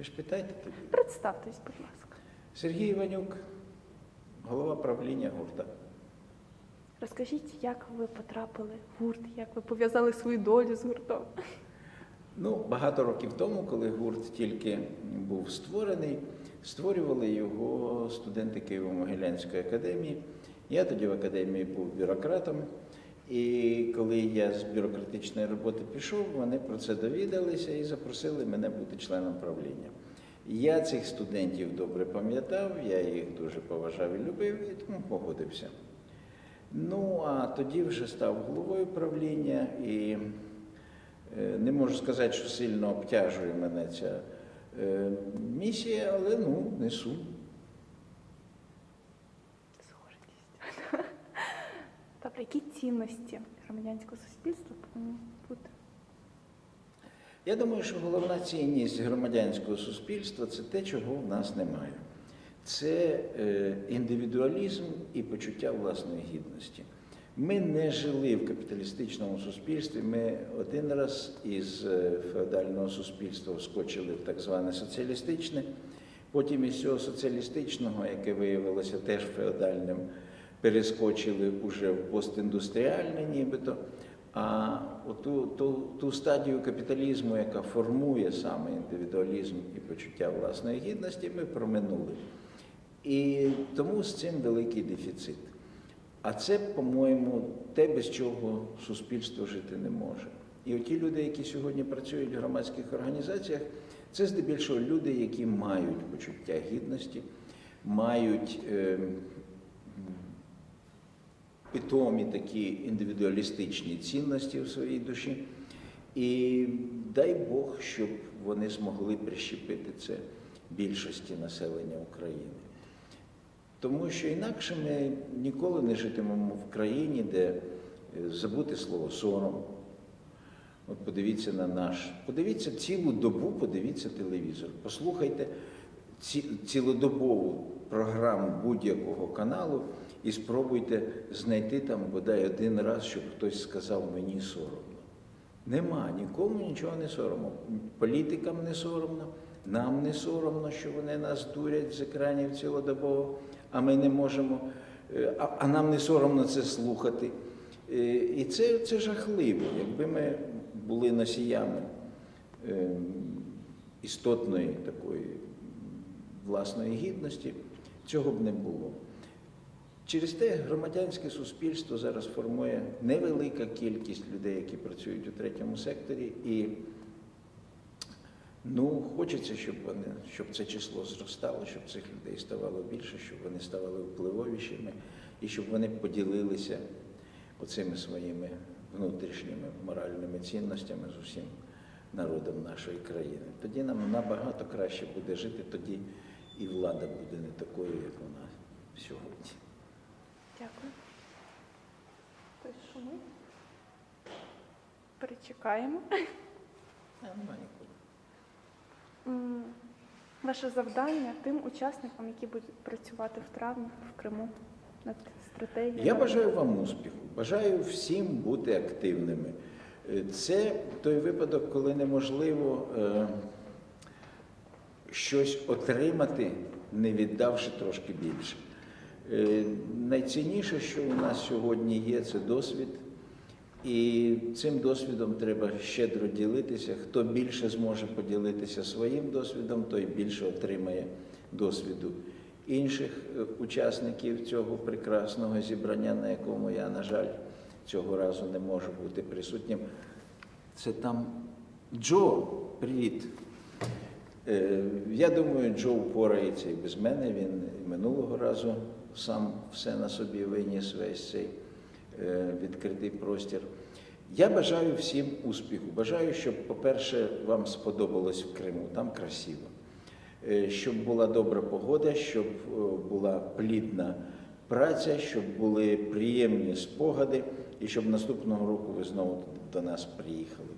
Ви ж питайте тоді. Представтесь, будь ласка. Сергій Іванюк, голова правління гурта. Розкажіть, як ви потрапили в гурт, як ви пов'язали свою долю з гуртом? Ну, багато років тому, коли гурт тільки був створений, створювали його студенти Києво-Могилянської академії. Я тоді в академії був бюрократом. І коли я з бюрократичної роботи пішов, вони про це довідалися і запросили мене бути членом правління. Я цих студентів добре пам'ятав, я їх дуже поважав і любив, і тому погодився. Ну, а тоді вже став головою правління і Е, Не можу сказати, що сильно обтяжує мене ця е, місія, але ну, несу. З гордістю. Добре, які цінності громадянського суспільства повинні бути? Я думаю, що головна цінність громадянського суспільства це те, чого в нас немає. Це е, індивідуалізм і почуття власної гідності. Ми не жили в капіталістичному суспільстві. Ми один раз із е, феодального суспільства вскочили в так зване соціалістичне. Потім із цього соціалістичного, яке виявилося теж феодальним, перескочили уже в постіндустріальне нібито. А оту, ту, ту стадію капіталізму, яка формує саме індивідуалізм і почуття власної гідності, ми проминули. І тому з цим великий дефіцит. А це, по-моєму, те, без чого суспільство жити не може. І оті люди, які сьогодні працюють в громадських організаціях, це здебільшого люди, які мають почуття гідності, мають е, питомі такі індивідуалістичні цінності в своїй душі. І дай Бог, щоб вони змогли прищепити це більшості населення України. Тому що інакше ми ніколи не житимемо в країні, де е, забути слово сором. От подивіться на наш, подивіться цілу добу, подивіться телевізор, послухайте цілодобову програму будь-якого каналу і спробуйте знайти там бодай один раз, щоб хтось сказав мені соромно. Нема, нікому нічого не соромно. Політикам не соромно, нам не соромно, що вони нас дурять з екранів цілодобово, а ми не можемо, е, а, а нам не соромно це слухати. Е, І це, це жахливо. Якби ми були носіями е, істотної такої власної гідності, цього б не було. Через те громадянське суспільство зараз формує невелика кількість людей, які працюють у третьому секторі, і ну, хочеться, щоб вони, щоб це число зростало, щоб цих людей ставало більше, щоб вони ставали впливовішими і щоб вони поділилися оцими своїми внутрішніми моральними цінностями з усім народом нашої країни. Тоді нам набагато краще буде жити, тоді і влада буде не такою, як вона сьогодні. Дякую. Хтось шумить? Перечекаємо. Ваше завдання тим учасникам, які будуть працювати в травні в Криму над стратегією. Я бажаю вам успіху, бажаю всім бути активними. Е, Це той випадок, коли неможливо е, щось отримати, не віддавши трошки більше. Е, Найцінніше, що у нас сьогодні є, це досвід. І цим досвідом треба щедро ділитися. Хто більше зможе поділитися своїм досвідом, той більше отримає досвіду інших е, учасників цього прекрасного зібрання, на якому я, на жаль, цього разу не можу бути присутнім. Це там Джо, привіт. Е, Я думаю, Джо впорається і без мене. Він минулого разу сам все на собі виніс весь цей е, відкритий простір. Я бажаю всім успіху. Бажаю, щоб, по-перше, вам сподобалось в Криму, там красиво. Е, Щоб була добра погода, щоб е, була плідна праця, щоб були приємні спогади, і щоб наступного року ви знову до нас приїхали.